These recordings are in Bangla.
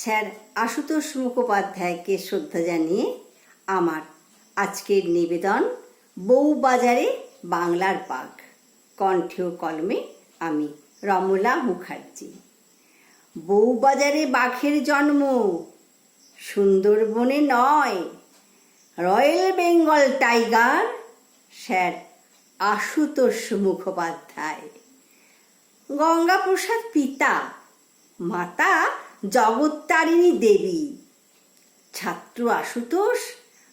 স্যার আশুতোষ মুখোপাধ্যায়কে শ্রদ্ধা জানিয়ে আমার আজকের নিবেদন বউবাজারে বাংলার পাক কণ্ঠে কলমে আমি রমলা মুখার্জি। বউবাজারে বাঘের জন্ম, সুন্দরবনে নয়। Royal Bengal tiger, sir Ashutosh Mukhopadhyay. Gangaprasad পিতা, মাতা জগত্তারিণী দেবী। ছাত্র আশুতোষ,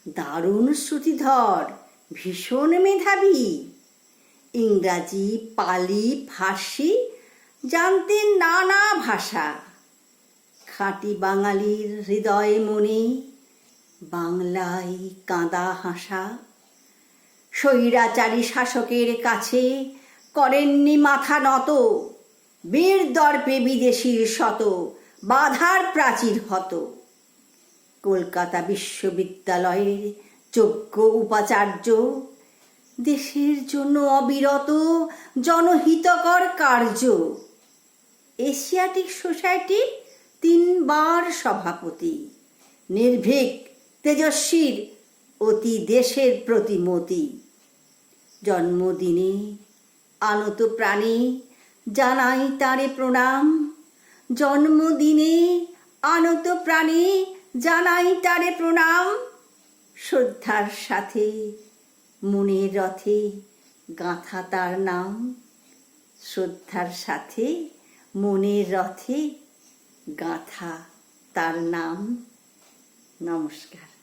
দারুণ শ্রুতিধর, ভীষণ মেধাবী। ইংরাজি, পালি, ফার্সি, জানতেন নানা ভাষা। খাঁটি বাঙালির হৃদয় মনে বাংলায় কাঁদা হাসা। স্বৈরাচারী শাসকের কাছে করেননি মাথা নত। বীর দর্পে বিদেশির শত বাধার প্রাচীর হত। কলকাতা বিশ্ববিদ্যালয়ের যোগ্য উপাচার্য, দেশের জন্য অবিরত জনহিতকর কার্য। এশিয়াটিক সোসাইটির তিনবার সভাপতি। নির্ভীক, তেজস্বীর, অতি দেশের প্রতিমতি। জন্মদিনে আনত প্রাণী জানাই তারে প্রণাম। জন্মদিনে আনত প্রাণী জানাই তারে প্রণাম। শ্রদ্ধার সাথে, মনের রথে গাঁথা তার নাম। শ্রদ্ধার সাথে, মনের রথে গাঁথা তার নাম। নমস্কার।